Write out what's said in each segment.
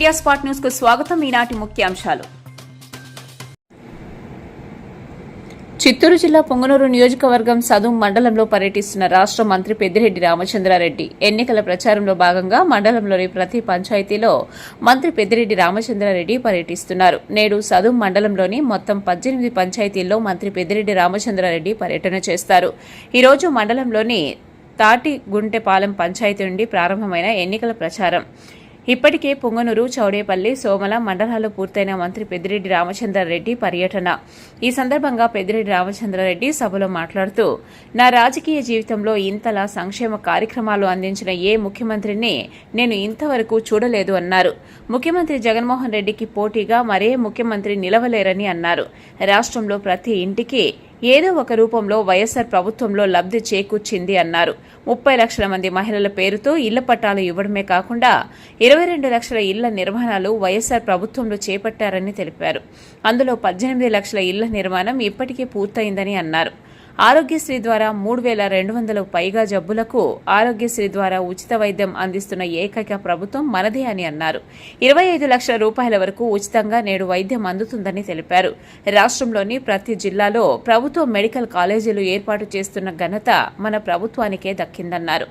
Media spot న్యూస్కు స్వాగతం. ఈనాటి ముఖ్యాంశాలు చిత్తూరు జిల్లా పొంగనూరు నియోజకవర్గం సదుం మండలంలో పర్యటిస్తున్న రాష్ట్ర మంత్రి పెద్దిరెడ్డి రామచంద్రారెడ్డి ఎన్నికల ప్రచారంలో భాగంగా మండలంలోని ప్రతి పంచాయతీలో మంత్రి పెద్దిరెడ్డి రామచంద్రారెడ్డి పర్యటిస్తున్నారు. నేడు సదుం మండలంలోని మొత్తం పద్దెనిమిది పంచాయతీల్లో మంత్రి పెద్దిరెడ్డి రామచంద్రారెడ్డి పర్యటన చేస్తారు. ఈ రోజు మండలంలోని తాటిగుంటెపాలెం పంచాయతీ నుండి ప్రారంభమైన ఎన్నికల ప్రచారం. ఇప్పటికే పొంగనూరు చౌడేపల్లి సోమల మండలాల్లో పూర్తయిన మంత్రి పెద్దిరెడ్డి రామచంద్రారెడ్డి పర్యటన. ఈ సందర్భంగా పెద్దిరెడ్డి రామచంద్రారెడ్డి సభలో మాట్లాడుతూ నా రాజకీయ జీవితంలో ఇంతలా సంక్షేమ కార్యక్రమాలు అందించిన ఏ ముఖ్యమంత్రిని నేను ఇంతవరకు చూడలేదు అన్నారు. ముఖ్యమంత్రి జగన్మోహన్ రెడ్డికి పోటీగా మరే ముఖ్యమంత్రి నిలవలేరని అన్నారు. రాష్ట్రంలో ప్రతి ఇంటికి ఏదో ఒక రూపంలో వైఎస్సార్ ప్రభుత్వంలో లబ్ధి చేకూర్చింది అన్నారు. ముప్పై లక్షల మంది మహిళల పేరుతో ఇళ్ళ పట్టాలు ఇవ్వడమే కాకుండా ఇరవై రెండు లక్షల ఇళ్ళ నిర్మాణాలు వైఎస్సార్ ప్రభుత్వంలో చేపట్టారని తెలిపారు. అందులో పద్దెనిమిది లక్షల ఇళ్ళ నిర్మాణం ఇప్పటికే పూర్తయిందని అన్నారు. ఆరోగ్యశ్రీ ద్వారా మూడు వేల రెండు వందల పైగా జబ్బులకు ఆరోగ్యశ్రీ ద్వారా ఉచిత వైద్యం అందిస్తున్న ఏకైక ప్రభుత్వం మనదే అని అన్నారు. ఇరవై ఐదు లక్షల రూపాయల వరకు ఉచితంగా నేడు వైద్యం అందుతుందని తెలిపారు. రాష్ట్రంలోని ప్రతి జిల్లాలో ప్రభుత్వ మెడికల్ కాలేజీలు ఏర్పాటు చేస్తున్న ఘనత మన ప్రభుత్వానికే దక్కిందన్నారు.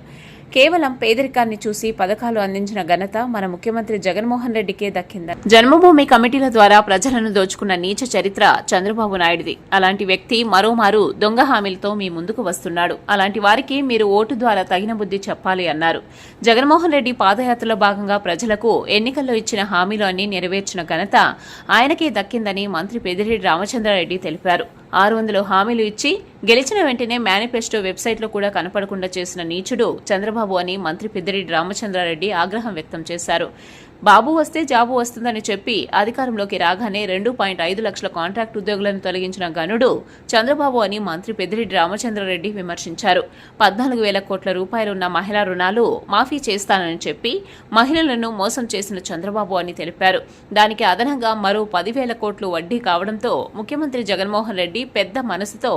కేవలం పేదరికాన్ని చూసి పథకాలు అందించిన ఘనత మన ముఖ్యమంత్రి జగన్మోహన్ రెడ్డికే దక్కిందని జన్మభూమి కమిటీల ద్వారా ప్రజలను దోచుకున్న నీచ చరిత్ర చంద్రబాబు నాయుడిది. అలాంటి వ్యక్తి మరోమారు దొంగ హామీలతో మీ ముందుకు వస్తున్నాడు. అలాంటి వారికి మీరు ఓటు ద్వారా తగిన బుద్ధి చెప్పాలి అన్నారు. జగన్మోహన్ రెడ్డి పాదయాత్రలో భాగంగా ప్రజలకు ఎన్నికల్లో ఇచ్చిన హామీలు అన్ని నెరవేర్చిన ఘనత ఆయనకే దక్కిందని మంత్రి పెదిరెడ్డి రామచంద్రారెడ్డి తెలిపారు. ఆరు వందలు హామీలు ఇచ్చి గెలిచిన వెంటనే మేనిఫెస్టో వెబ్సైట్లో కూడా కనపడకుండా చేసిన నీచుడు చంద్రబాబు అని మంత్రి పెద్దిరెడ్డి రామచంద్రారెడ్డి ఆగ్రహం వ్యక్తం చేశారు. బాబు వస్తే జాబు వస్తుందని చెప్పి అధికారంలోకి రాగానే రెండు పాయింట్ ఐదు లక్షల కాంట్రాక్ట్ ఉద్యోగులను తొలగించిన గనుడు చంద్రబాబు అని మంత్రి పెద్దిరెడ్డి రామచంద్రారెడ్డి విమర్శించారు. పద్నాలుగు వేల కోట్ల రూపాయలున్న మహిళా రుణాలు మాఫీ చేస్తానని చెప్పి మహిళలను మోసం చేసిన చంద్రబాబు అని తెలిపారు. దానికి అదనంగా మరో పదివేల కోట్లు వడ్డీ కావడంతో ముఖ్యమంత్రి జగన్మోహన్ రెడ్డి పెద్ద మనసుతో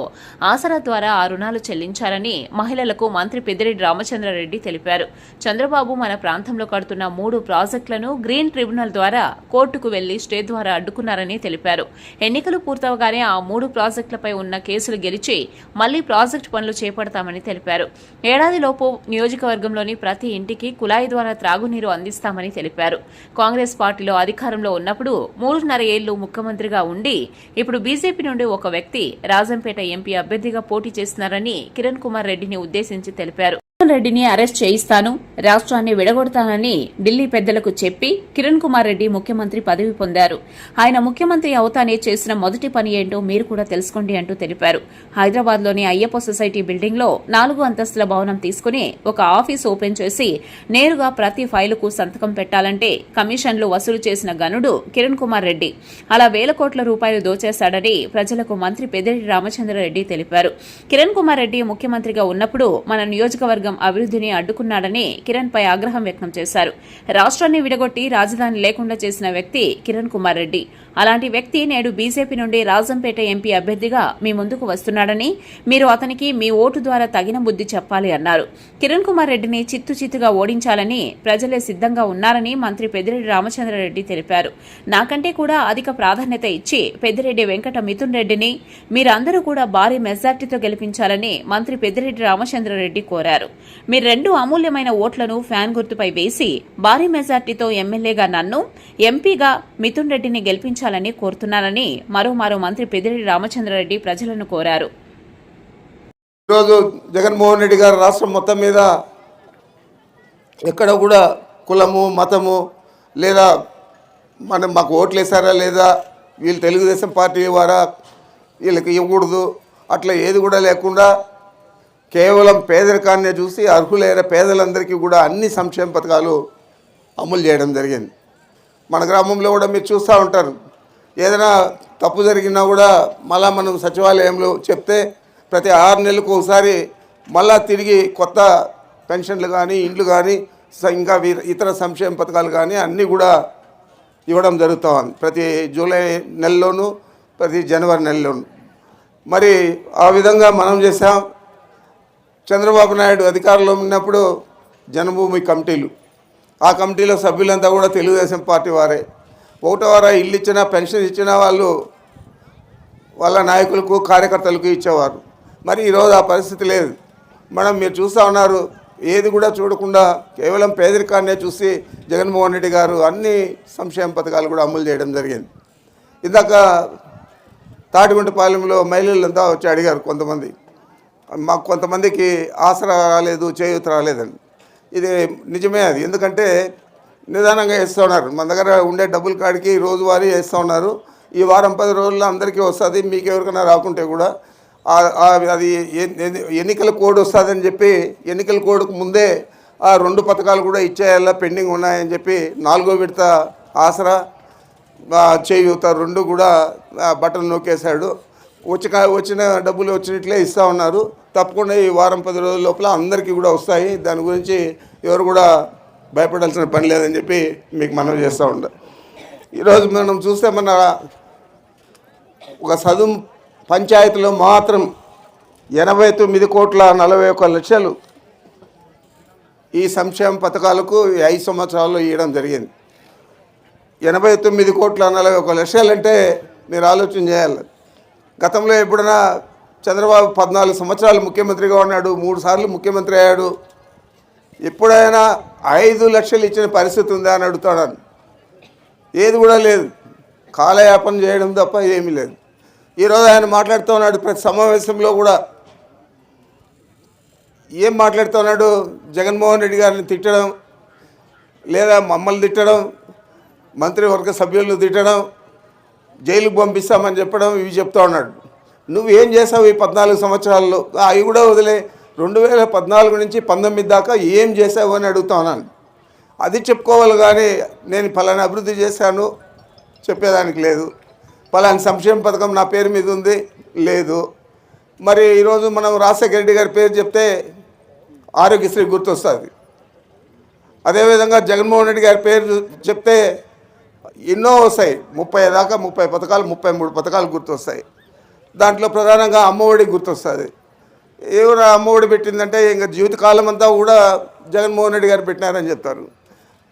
ఆసరా ద్వారా ఆ రుణాలు చెల్లించారని మహిళలకు మంత్రి పెద్దిరెడ్డి రామచంద్రారెడ్డి తెలిపారు. చంద్రబాబు మన ప్రాంతంలో కడుతున్న మూడు ప్రాజెక్టులను గ్రీన్ ట్రిబ్యునల్ ద్వారా కోర్టుకు వెళ్ళి స్టే ద్వారా అడ్డుకున్నారని తెలిపారు. ఎన్నికలు పూర్తవగానే ఆ మూడు ప్రాజెక్టులపై ఉన్న కేసులు గెలిచి మళ్ళీ ప్రాజెక్టు పనులు చేపడతామని తెలిపారు. ఏడాదిలోపు నియోజకవర్గంలోని ప్రతి ఇంటికి కుళాయి ద్వారా త్రాగునీరు అందిస్తామని తెలిపారు. కాంగ్రెస్ పార్టీలో అధికారంలో ఉన్నప్పుడు మూడున్నర ఏళ్ళు ముఖ్యమంత్రిగా ఉండి ఇప్పుడు బీజేపీ నుండి ఒక వ్యక్తి రాజంపేట ఎంపీ అభ్యర్థిగా పోటీ చేస్తున్నారని కిరణ్ కుమార్ రెడ్డిని ఉద్దేశించి తెలిపారు. రెడ్డిని అరెస్ట్ చేయిస్తాను. రాష్ట్రాన్ని విడగొడతానని ఢిల్లీ పెద్దలకు చెప్పి కిరణ్ కుమార్ రెడ్డి ముఖ్యమంత్రి పదవి పొందారు. ఆయన ముఖ్యమంత్రి అవుతానే చేసిన మొదటి పని ఏంటో మీరు కూడా తెలుసుకోండి అంటూ తెలిపారు. హైదరాబాద్లోని అయ్యప్ప సొసైటీ బిల్డింగ్లో నాలుగు అంతస్తుల భవనం తీసుకుని ఒక ఆఫీస్ ఓపెన్ చేసి నేరుగా ప్రతి ఫైలుకు సంతకం పెట్టాలంటే కమిషన్లు వసూలు చేసిన గనుడు కిరణ్ కుమార్ రెడ్డి. అలా వేల కోట్ల రూపాయలు దోచేశాడని ప్రజలకు మంత్రి పెద్దిరెడ్డి రామచంద్రారెడ్డి తెలిపారు. కిరణ్ కుమార్ రెడ్డి ముఖ్యమంత్రిగా ఉన్నప్పుడు మన నియోజకవర్గం అభివృద్ధిని అడ్డుకున్నాడని కిరణ్ పై ఆగ్రహం వ్యక్తం చేశారు. రాష్ట్రాన్ని విడగొట్టి రాజధాని లేకుండా చేసిన వ్యక్తి కిరణ్ కుమార్ రెడ్డి. అలాంటి వ్యక్తి నేడు బీజేపీ నుండి రాజంపేట ఎంపీ అభ్యర్థిగా మీ ముందుకు వస్తున్నాడని మీరు అతనికి మీ ఓటు ద్వారా తగిన బుద్ధి చెప్పాలి అన్నారు. కిరణ్ కుమార్ రెడ్డిని చిత్తు చిత్తుగా ఓడించాలని ప్రజలే సిద్ధంగా ఉన్నారని మంత్రి పెద్దిరెడ్డి రామచంద్రారెడ్డి తెలిపారు. నాకంటే కూడా అధిక ప్రాధాన్యత ఇచ్చి పెద్దిరెడ్డి వెంకట మిథున్ రెడ్డిని మీరందరూ కూడా భారీ మెజార్టీతో గెలిపించాలని మంత్రి పెద్దిరెడ్డి రామచంద్రారెడ్డి కోరారు. మీ రెండు అమూల్యమైన ఓట్లను ఫ్యాన్ గుర్తుపై వేసి భారీ మెజార్టీతో ఎమ్మెల్యేగా నన్ను ఎంపీగా మిథున్ రెడ్డిని గెలిపించాలని కోరుతున్నానని మరోమారో మంత్రి పెద్దిరెడ్డి రామచంద్రారెడ్డి ప్రజలను కోరారు. ఈరోజు జగన్మోహన్ రెడ్డి గారు రాష్ట్రం మొత్తం మీద ఎక్కడ కూడా కులము మతము లేదా మనం మాకు ఓట్లు వేసారా లేదా వీళ్ళు తెలుగుదేశం పార్టీ వారా వీళ్ళకి ఇవ్వకూడదు అట్లా ఏది కూడా లేకుండా కేవలం పేదరికాన్నే చూసి అర్హులైన పేదలందరికీ కూడా అన్ని సంక్షేమ పథకాలు అమలు చేయడం జరిగింది. మన గ్రామంలో కూడా మీరు చూస్తూ ఉంటారు. ఏదైనా తప్పు జరిగినా కూడా మళ్ళా మనం సచివాలయంలో చెప్తే ప్రతి ఆరు నెలలకు ఒకసారి మళ్ళా తిరిగి కొత్త పెన్షన్లు కానీ ఇండ్లు కానీ ఇంకా ఇతర సంక్షేమ పథకాలు కానీ అన్నీ కూడా ఇవ్వడం జరుగుతూ ఉంది. ప్రతి జూలై నెలలోనూ ప్రతి జనవరి నెలలోనూ. మరి ఆ విధంగా మనం చేసాం. చంద్రబాబు నాయుడు అధికారంలో ఉన్నప్పుడు జన్మభూమి కమిటీలు. ఆ కమిటీలో సభ్యులంతా కూడా తెలుగుదేశం పార్టీ వారే. ఒకటో వారా ఇల్లు ఇచ్చినా పెన్షన్ ఇచ్చినా వాళ్ళు వాళ్ళ నాయకులకు కార్యకర్తలకు ఇచ్చేవారు. మరి ఈరోజు ఆ పరిస్థితి లేదు. మనం మీరు చూస్తూ ఉన్నారు ఏది కూడా చూడకుండా కేవలం పేదరికాన్నే చూసి జగన్మోహన్ రెడ్డి గారు అన్ని సంక్షేమ పథకాలు కూడా అమలు చేయడం జరిగింది. ఇందాక తాటిగుంటపాలెంలో మహిళలంతా వచ్చి అడిగారు కొంతమంది. మాకు కొంతమందికి ఆసరా రాలేదు చేయూత రాలేదని ఇది నిజమే అది. ఎందుకంటే నిదానంగా వేస్తూ ఉన్నారు. మన దగ్గర ఉండే డబ్బుల కాడికి రోజువారీ వేస్తూ ఉన్నారు. ఈ వారం పది రోజుల్లో అందరికీ వస్తుంది. మీకు ఎవరికైనా రాకుంటే కూడా అది ఎన్నికల కోడ్ వస్తుందని చెప్పి ఎన్నికల కోడ్కు ముందే ఆ రెండు పథకాలు కూడా ఇచ్చేయాలా పెండింగ్ ఉన్నాయని చెప్పి నాలుగో విడత ఆసరా చేయూత రెండు కూడా బటన్ నొక్కేశాడు. వచ్చి వచ్చిన డబ్బులు వచ్చినట్లే ఇస్తూ ఉన్నారు. తప్పకుండా ఈ వారం పది రోజుల లోపల అందరికీ కూడా వస్తాయి. దాని గురించి ఎవరు కూడా భయపడాల్సిన పని లేదని చెప్పి మీకు మనం చేస్తూ ఉంటా ఈరోజు మనం చూస్తే మన ఒక సదుం పంచాయతీలో మాత్రం ఎనభై తొమ్మిది కోట్ల నలభై ఒక్క లక్షలు ఈ సంక్షేమ పథకాలకు ఐదు సంవత్సరాల్లో ఇవ్వడం జరిగింది. ఎనభై తొమ్మిది కోట్ల నలభై ఒక లక్షలంటే మీరు ఆలోచన చేయాలి. గతంలో ఎప్పుడైనా చంద్రబాబు పద్నాలుగు సంవత్సరాలు ముఖ్యమంత్రిగా ఉన్నాడు మూడు సార్లు ముఖ్యమంత్రి అయ్యాడు. ఎప్పుడైనా ఐదు లక్షలు ఇచ్చిన పరిస్థితి ఉందా అని అడుగుతాడాను. ఏది కూడా లేదు. కాలయాపన చేయడం తప్ప ఏమీ లేదు. ఈరోజు ఆయన మాట్లాడుతూ ఉన్నాడు ప్రతి సమావేశంలో కూడా ఏం మాట్లాడుతూ ఉన్నాడు? జగన్మోహన్ రెడ్డి గారిని తిట్టడం లేదా మమ్మల్ని తిట్టడం మంత్రివర్గ సభ్యులను తిట్టడం జైలుకు పంపిస్తామని చెప్పడం ఇవి చెప్తా ఉన్నాడు. నువ్వు ఏం చేసావు ఈ పద్నాలుగు సంవత్సరాల్లో? అవి కూడా వదిలే. రెండు వేల పద్నాలుగు నుంచి పంతొమ్మిది దాకా ఏం చేసావు అని అడుగుతా ఉన్నాను. అది చెప్పుకోవాలి కానీ నేను ఫలానా అభివృద్ధి చేశాను. చెప్పేదానికి లేదు. ఫలానా సంక్షేమ పథకం నా పేరు మీద ఉంది. లేదు. మరి ఈరోజు మనం రాజశేఖర రెడ్డి గారి పేరు చెప్తే ఆరోగ్యశ్రీ గుర్తొస్తుంది. అదేవిధంగా జగన్మోహన్ రెడ్డి గారి పేరు చెప్తే ఎన్నో వస్తాయి. ముప్పై దాకా ముప్పై పథకాలు ముప్పై మూడు పథకాలు గుర్తొస్తాయి. దాంట్లో ప్రధానంగా అమ్మఒడి గుర్తొస్తుంది. ఎవరు అమ్మఒడి పెట్టిందంటే ఇంకా జీవితకాలం అంతా కూడా జగన్మోహన్ రెడ్డి గారు పెట్టినారని చెప్తారు.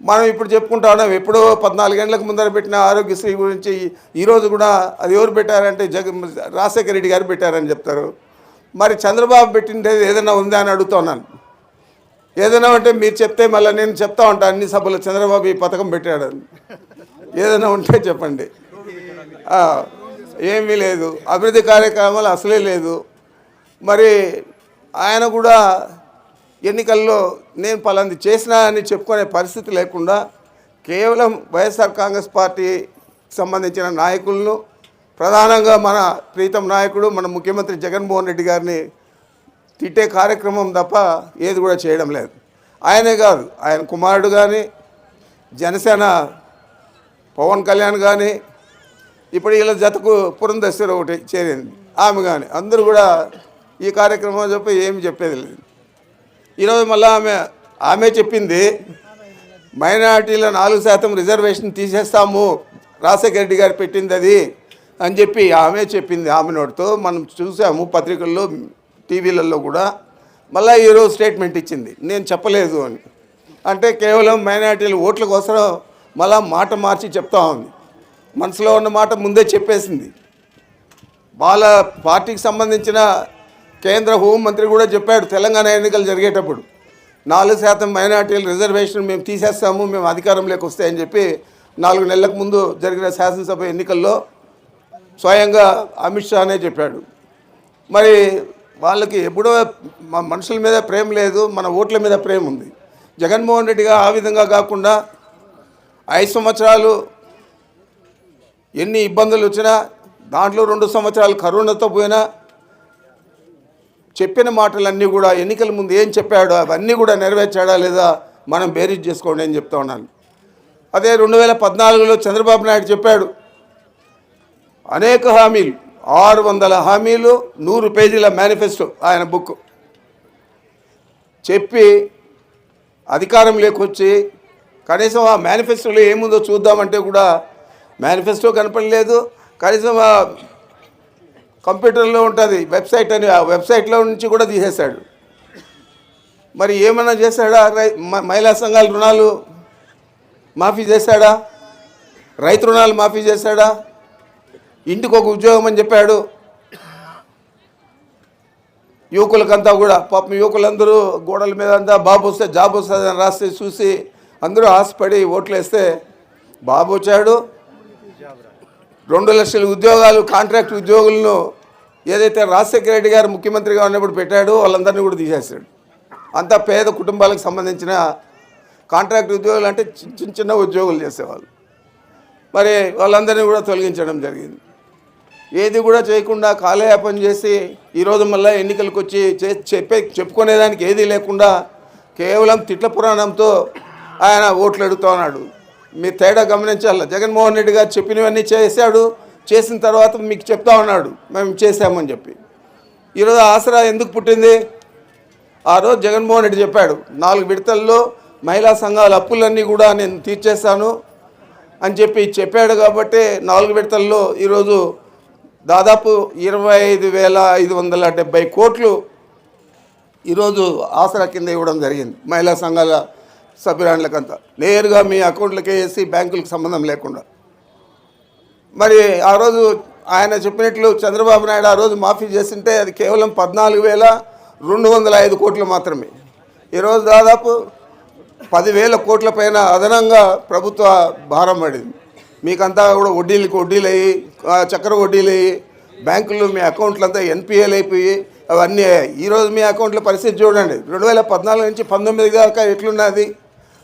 మనం ఇప్పుడు చెప్పుకుంటా ఉన్నాం ఎప్పుడో గంటలకు ముందర పెట్టిన ఆరోగ్యశ్రీ గురించి ఈరోజు కూడా అది ఎవరు పెట్టారంటే జగన్ రాజశేఖర రెడ్డి గారు పెట్టారని చెప్తారు. మరి చంద్రబాబు పెట్టింది ఏదైనా ఉందా అని అడుగుతున్నాను. ఏదైనా అంటే మీరు చెప్తే మళ్ళీ నేను చెప్తా ఉంటాను అన్ని సభలో చంద్రబాబు ఈ పథకం పెట్టాడని. ఏదైనా ఉంటే చెప్పండి. ఏమీ లేదు. అభివృద్ధి కార్యక్రమాలు అసలే లేదు. మరి ఆయన కూడా ఎన్నికల్లో నేను పలాంది చేసినా అని చెప్పుకునే పరిస్థితి లేకుండా కేవలం వైఎస్ఆర్ కాంగ్రెస్ పార్టీ సంబంధించిన నాయకులను ప్రధానంగా మన ప్రీతం నాయకుడు మన ముఖ్యమంత్రి జగన్మోహన్ రెడ్డి గారిని తిట్టే కార్యక్రమం తప్ప ఏది కూడా చేయడం లేదు. ఆయనే కాదు ఆయన కుమారుడు కానీ జనసేన పవన్ కళ్యాణ్ కానీ ఇప్పుడు వీళ్ళ జతకు పురంధేశ్వరి ఒకటి చేరింది. ఆమె కానీ అందరూ కూడా ఈ కార్యక్రమం చెప్పి ఏమి చెప్పేది లేదు. ఈరోజు మళ్ళీ ఆమె ఆమె చెప్పింది మైనార్టీల నాలుగు శాతం రిజర్వేషన్ తీసేస్తాము రాజశేఖర రెడ్డి గారు పెట్టింది అది అని చెప్పి ఆమె చెప్పింది. ఆమె నోటితో మనం చూసాము పత్రికల్లో టీవీలలో కూడా. మళ్ళీ ఈరోజు స్టేట్మెంట్ ఇచ్చింది. నేను చెప్పలేదు అని. అంటే కేవలం మైనార్టీల ఓట్ల కోసం మళ్ళా మాట మార్చి చెప్తా ఉంది. మనసులో ఉన్న మాట ముందే చెప్పేసింది. వాళ్ళ పార్టీకి సంబంధించిన కేంద్ర హోంమంత్రి కూడా చెప్పాడు తెలంగాణ ఎన్నికలు జరిగేటప్పుడు. నాలుగు శాతం మైనార్టీల రిజర్వేషన్ మేము తీసేస్తాము మేము అధికారంలోకి వస్తాయని చెప్పి నాలుగు నెలలకు ముందు జరిగిన శాసనసభ ఎన్నికల్లో స్వయంగా అమిత్ షానే చెప్పాడు. మరి వాళ్ళకి ఎప్పుడో మా మనుషుల మీద ప్రేమ లేదు మన ఓట్ల మీద ప్రేమ ఉంది. జగన్మోహన్ రెడ్డిగా ఆ విధంగా కాకుండా ఐదు సంవత్సరాలు ఎన్ని ఇబ్బందులు వచ్చినా దాంట్లో రెండు సంవత్సరాలు కరోనాతో పోయినా చెప్పిన మాటలన్నీ కూడా ఎన్నికల ముందు ఏం చెప్పాడో అవన్నీ కూడా నెరవేర్చాడా లేదా మనం బేరీజ్ చేసుకోండి అని చెప్తా ఉన్నాను. అదే రెండు వేల పద్నాలుగులో చంద్రబాబు నాయుడు చెప్పాడు అనేక హామీలు ఆరు వందల హామీలు నూరు పేజీల మేనిఫెస్టో ఆయన బుక్. చెప్పి అధికారం లేకొచ్చి కనీసం ఆ మేనిఫెస్టోలో ఏముందో చూద్దామంటే కూడా మేనిఫెస్టో కనపడలేదు. కనీసం ఆ కంప్యూటర్లో ఉంటుంది వెబ్సైట్ అని ఆ వెబ్సైట్లో నుంచి కూడా తీసేశాడు. మరి ఏమన్నా చేశాడా? రై- మ- మహిళా సంఘాల రుణాలు మాఫీ చేశాడా? రైతు రుణాలు మాఫీ చేశాడా? ఇంటికి ఒక ఉద్యోగం అని చెప్పాడు. యువకులకంతా కూడా పాపం యువకులందరూ గోడల మీద అంతా బాబు వస్తే జాబ్ వస్తుందని రాస్తే చూసి అందరూ ఆశపడి ఓట్లు వేస్తే బాబు వచ్చాడు. రెండు లక్షల ఉద్యోగాలు కాంట్రాక్ట్ ఉద్యోగులను ఏదైతే రాజశేఖర రెడ్డి గారు ముఖ్యమంత్రిగా ఉన్నప్పుడు పెట్టాడో వాళ్ళందరినీ కూడా తీసేశాడు. అంతా పేద కుటుంబాలకు సంబంధించిన కాంట్రాక్ట్ ఉద్యోగులు అంటే చిన్న చిన్న ఉద్యోగులు చేసేవాళ్ళు. మరి వాళ్ళందరినీ కూడా తొలగించడం జరిగింది. ఏది కూడా చేయకుండా కాలయాపన చేసి ఈరోజు మళ్ళీ ఎన్నికలకు వచ్చి చెప్పే చెప్పుకునేదానికి ఏదీ లేకుండా కేవలం తిట్ల పురాణంతో ఆయన ఓట్లు అడుగుతా ఉన్నాడు. మీ తేడా గమనించాల? జగన్మోహన్ రెడ్డి గారు చెప్పినవన్నీ చేశాడు. చేసిన తర్వాత మీకు చెప్తా ఉన్నాడు. మేము చేశామని చెప్పి. ఈరోజు ఆసరా ఎందుకు పుట్టింది? ఆ రోజు జగన్మోహన్ రెడ్డి చెప్పాడు నాలుగు విడతల్లో మహిళా సంఘాల అప్పులన్నీ కూడా నేను తీర్చేస్తాను అని చెప్పి చెప్పాడు కాబట్టి నాలుగు విడతల్లో ఈరోజు దాదాపు ఇరవై ఐదు వేల ఐదు వందల డెబ్బై కోట్లు ఈరోజు ఆసరా కింద ఇవ్వడం జరిగింది. మహిళా సంఘాల సభ్యురాండ్లకంతా నేరుగా మీ అకౌంట్లకే వేసి బ్యాంకులకు సంబంధం లేకుండా. మరి ఆ రోజు ఆయన చెప్పినట్లు చంద్రబాబు నాయుడు ఆ రోజు మాఫీ చేసింటే అది కేవలం పద్నాలుగు వేల రెండు వందల ఐదు కోట్లు మాత్రమే. ఈరోజు దాదాపు పదివేల కోట్ల పైన అదనంగా ప్రభుత్వ భారం పడింది. మీకంతా కూడా వడ్డీలకు వడ్డీలు అయ్యి చక్కెర వడ్డీలు అయ్యి బ్యాంకులు మీ అకౌంట్లు అంతా ఎన్పిఎల్ అయిపోయి అవన్నీ అయ్యాయి. ఈరోజు మీ అకౌంట్ల పరిస్థితి చూడండి. రెండు వేల పద్నాలుగు నుంచి పంతొమ్మిది దాకా ఎట్లున్నది?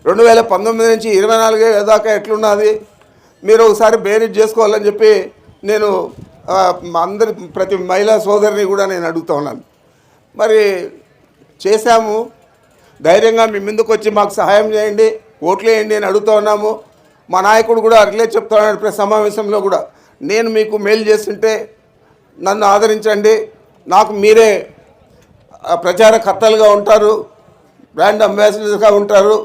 రెండు వేల పంతొమ్మిది నుంచి ఇరవై నాలుగు దాకా ఎట్లున్నది? మీరు ఒకసారి బేరీజ్ చేసుకోవాలని చెప్పి నేను అందరి ప్రతి మహిళా సోదరిని కూడా నేను అడుగుతా ఉన్నాను. మరి చేశాము. ధైర్యంగా మీ ముందుకు వచ్చి మాకు సహాయం చేయండి ఓట్లు వేయండి అని అడుగుతా ఉన్నాము. మా నాయకుడు కూడా అట్లే చెప్తున్నాడు ప్రతి సమావేశంలో కూడా. నేను మీకు మేలు చేస్తుంటే నన్ను ఆదరించండి. నాకు మీరే ప్రచారకర్తలుగా ఉంటారు బ్రాండ్ అంబాసిడర్స్గా ఉంటారు.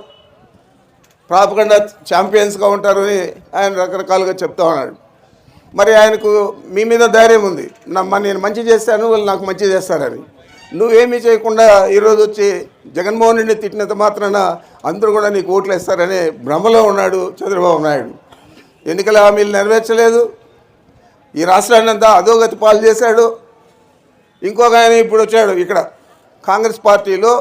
ప్రాపకుండా ఛాంపియన్స్గా ఉంటారని ఆయన రకరకాలుగా చెప్తా ఉన్నాడు. మరి ఆయనకు మీ మీద ధైర్యం ఉంది. నమ్మ నేను మంచి చేస్తాను వాళ్ళు నాకు మంచి చేస్తారని. నువ్వేమీ చేయకుండా ఈరోజు వచ్చి జగన్మోహన్ రెడ్డి తిట్టినంత మాత్రాన అందరూ కూడా నీకు ఓట్లు వేస్తారనే భ్రమలో ఉన్నాడు చంద్రబాబు నాయుడు. ఎన్నికల హామీలు నెరవేర్చలేదు. ఈ రాష్ట్రాన్ని అంతా అధోగతి పాలు చేశాడు. ఇంకొక ఆయన ఇప్పుడు వచ్చాడు ఇక్కడ. కాంగ్రెస్ పార్టీలో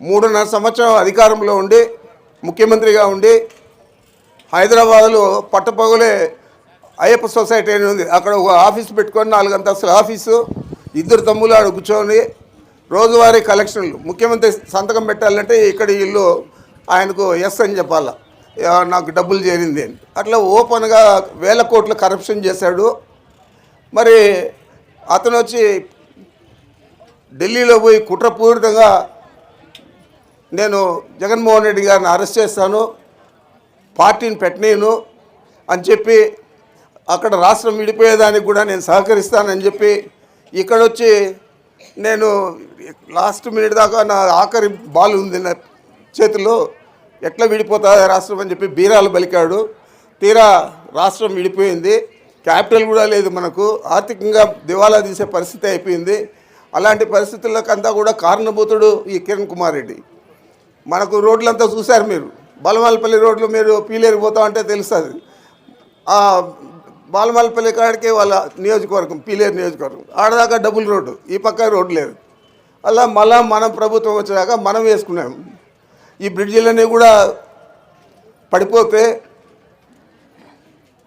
మూడున్నర సంవత్సరం అధికారంలో ఉండి ముఖ్యమంత్రిగా ఉండి హైదరాబాద్లో పట్టపగులే అయ్యప్ప సొసైటీ అని ఉంది. అక్కడ ఒక ఆఫీస్ పెట్టుకొని నాలుగు అంతస్తుల ఆఫీసు ఇద్దరు తమ్ములు ఆడ కూర్చొని రోజువారీ కలెక్షన్లు. ముఖ్యమంత్రి సంతకం పెట్టాలంటే ఇక్కడ ఇల్లు ఆయనకు ఎస్ అని చెప్పాలా. నాకు డబ్బులు చేరింది అని. అట్లా ఓపెన్గా వేల కోట్ల కరప్షన్ చేశాడు. మరి అతను వచ్చి ఢిల్లీలో పోయి కుట్రపూరితంగా నేను జగన్మోహన్ రెడ్డి గారిని అరెస్ట్ చేస్తాను పార్టీని పెట్టనీను అని చెప్పి అక్కడ రాష్ట్రం విడిపోయేదానికి కూడా నేను సహకరిస్తానని చెప్పి ఇక్కడ వచ్చి నేను లాస్ట్ మినిట్ దాకా నా ఆఖరి బాల్ ఉంది నా చేతిలో ఎట్లా విడిపోతుంది రాష్ట్రం అని చెప్పి బీరాలు బలికాడు తీరా రాష్ట్రం విడిపోయింది. క్యాపిటల్ కూడా లేదు మనకు. ఆర్థికంగా దివాలా తీసే పరిస్థితి అయిపోయింది. అలాంటి పరిస్థితులకంతా కూడా కారణభూతుడు ఈ కిరణ్ కుమార్ రెడ్డి. మనకు రోడ్లంతా చూశారు మీరు. బలమల్పల్లి రోడ్లు మీరు పీలేరు పోతా ఉంటే తెలుస్తుంది. ఆ బాలమల్పల్లి కాడికి వాళ్ళ నియోజకవర్గం పీలేరు నియోజకవర్గం. ఆడదాకా డబుల్ రోడ్డు ఈ పక్క రోడ్డు లేదు. అలా మళ్ళా మనం ప్రభుత్వం వచ్చాక మనం వేసుకున్నాం. ఈ బ్రిడ్జిలన్నీ కూడా పడిపోతే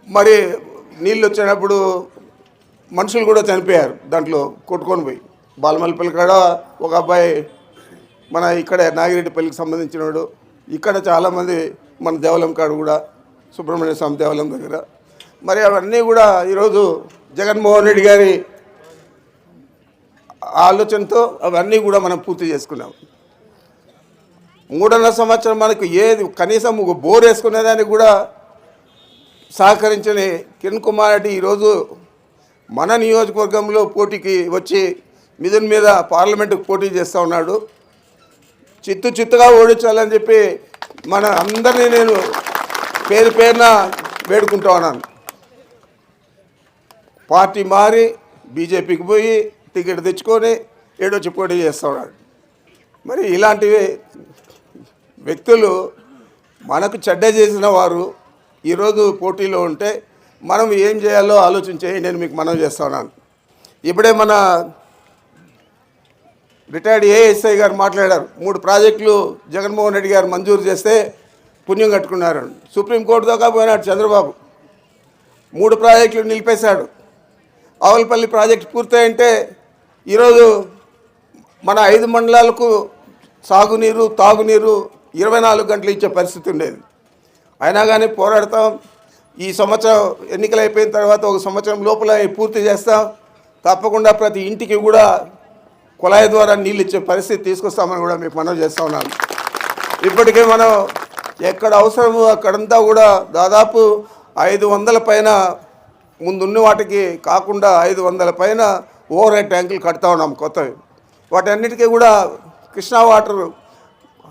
మరి నీళ్ళు వచ్చినప్పుడు మనుషులు కూడా చనిపోయారు దాంట్లో కొట్టుకొని పోయి. బాలమల్పల్లి కాడ ఒక అబ్బాయి మన ఇక్కడ నాగిరెడ్డిపల్లికి సంబంధించినవాడు ఇక్కడ చాలామంది మన దేవలం కాడ కూడా సుబ్రహ్మణ్య స్వామి దేవాలయం దగ్గర. మరి అవన్నీ కూడా ఈరోజు జగన్మోహన్ రెడ్డి గారి ఆలోచనతో అవన్నీ కూడా మనం పూర్తి చేసుకున్నాం. మూడున్నర సంవత్సరం మనకు ఏది కనీసం ఒక బోర్ వేసుకునేదానికి కూడా సహకరించని కిరణ్ కుమార్ రెడ్డి ఈరోజు మన నియోజకవర్గంలో పోటీకి వచ్చి మిథున్ మీద పార్లమెంటుకు పోటీ చేస్తూ ఉన్నాడు. చిత్తు చిత్తుగా ఓడించాలని చెప్పి మన అందరినీ నేను పేరు పేరున వేడుకుంటా ఉన్నాను. పార్టీ మారి బీజేపీకి పోయి టికెట్ తెచ్చుకొని ఏడో చెప్పుకోటి చేస్తూ ఉన్నాడు. మరి ఇలాంటివి వ్యక్తులు మనకు చెడ్డ చేసిన వారు ఈరోజు పోటీలో ఉంటే మనం ఏం చేయాలో ఆలోచించే నేను మీకు మనం చేస్తున్నాను ఇప్పుడే మన రిటైర్డ్ ఏఎస్ఐ గారు మాట్లాడారు. మూడు ప్రాజెక్టులు జగన్మోహన్ రెడ్డి గారు మంజూరు చేస్తే పుణ్యం కట్టుకున్నారు. సుప్రీంకోర్టు దాకా పోయినాడు చంద్రబాబు. మూడు ప్రాజెక్టులు నిలిపేశాడు. ఆవులపల్లి ప్రాజెక్టు పూర్తయింటే ఈరోజు మన ఐదు మండలాలకు సాగునీరు తాగునీరు ఇరవై నాలుగు గంటలు ఇచ్చే పరిస్థితి ఉండేది. అయినా కానీ పోరాడతాం. ఈ సంవత్సరం ఎన్నికలు అయిపోయిన తర్వాత ఒక సంవత్సరం లోపల పూర్తి చేస్తాం. తప్పకుండా ప్రతి ఇంటికి కూడా కుళాయి ద్వారా నీళ్ళు ఇచ్చే పరిస్థితి తీసుకొస్తామని కూడా మీకు మనం చేస్తా ఉన్నాను. ఇప్పటికే మనం ఎక్కడ అవసరమో అక్కడంతా కూడా దాదాపు ఐదు వందల పైన ముందున్న వాటికి కాకుండా ఐదు వందల పైన ఓవర్ హెడ్ ట్యాంకులు కడతా ఉన్నాం కొత్తవి. వాటన్నిటికీ కూడా కృష్ణా వాటర్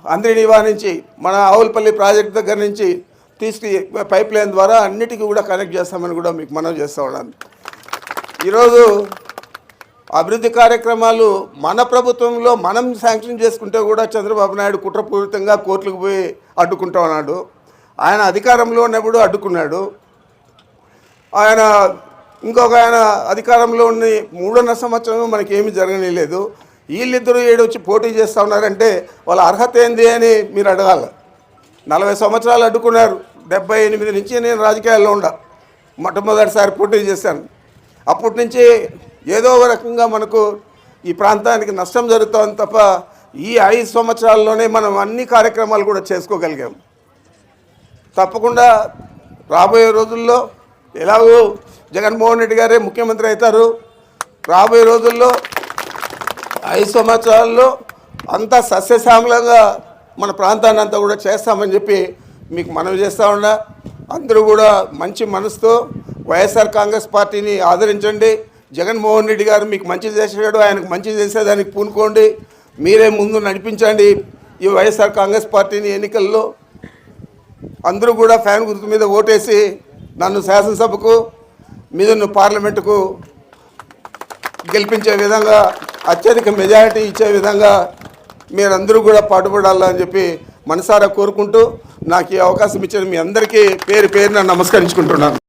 అంద్రినివా నుంచి మన ఆవులపల్లి ప్రాజెక్ట్ దగ్గర నుంచి తీసుకు పైప్ లైన్ ద్వారా అన్నిటికీ కూడా కనెక్ట్ చేస్తామని కూడా మీకు మనం చేస్తూ ఉన్నాను. ఈరోజు అభివృద్ధి కార్యక్రమాలు మన ప్రభుత్వంలో మనం శాంక్షన్ చేసుకుంటే కూడా చంద్రబాబు నాయుడు కుట్రపూరితంగా కోర్టులకు పోయి అడ్డుకుంటా ఉన్నాడు. ఆయన అధికారంలో ఉన్నప్పుడు అడ్డుకున్నాడు. ఆయన ఇంకొక ఆయన అధికారంలో ఉన్న మూడున్నర సంవత్సరం మనకి ఏమీ జరగలేదు వీళ్ళిద్దరూ ఏడొచ్చి వచ్చి పోటీ చేస్తూ ఉన్నారంటే వాళ్ళ అర్హత ఏంది అని మీరు అడగాలి. నలభై సంవత్సరాలు అడ్డుకున్నారు. డెబ్బై ఎనిమిది నుంచి నేను రాజకీయాల్లో ఉండ. మొట్టమొదటిసారి పోటీ చేశాను. అప్పటి నుంచి ఏదో ఒక రకంగా మనకు ఈ ప్రాంతానికి నష్టం జరుగుతోంది తప్ప ఈ ఐదు సంవత్సరాల్లోనే మనం అన్ని కార్యక్రమాలు కూడా చేసుకోగలిగాం. తప్పకుండా రాబోయే రోజుల్లో ఎలాగో జగన్మోహన్ రెడ్డి గారే ముఖ్యమంత్రి అవుతారు. రాబోయే రోజుల్లో ఐదు సంవత్సరాల్లో అంతా సస్యశ్యామలంగా మన ప్రాంతాన్ని అంతా కూడా చేస్తామని చెప్పి మీకు మనవి చేస్తా ఉన్నా. అందరూ కూడా మంచి మనసుతో వైఎస్ఆర్ కాంగ్రెస్ పార్టీని ఆదరించండి. జగన్మోహన్ రెడ్డి గారు మీకు మంచి చేసాడు ఆయనకు మంచి చేసేదానికి పూనుకోండి. మీరే ముందు నడిపించండి. ఈ వైఎస్ఆర్ కాంగ్రెస్ పార్టీని ఎన్నికల్లో అందరూ కూడా ఫ్యాన్ గుర్తు మీద ఓటేసి నన్ను శాసనసభకు మీదను పార్లమెంటుకు గెలిపించే విధంగా అత్యధిక మెజారిటీ ఇచ్చే విధంగా మీరందరూ కూడా పాటుపడాలని చెప్పి మనసారా కోరుకుంటూ నాకు ఈ అవకాశం ఇచ్చిన మీ అందరికీ పేరు పేరున నమస్కరించుకుంటున్నాను.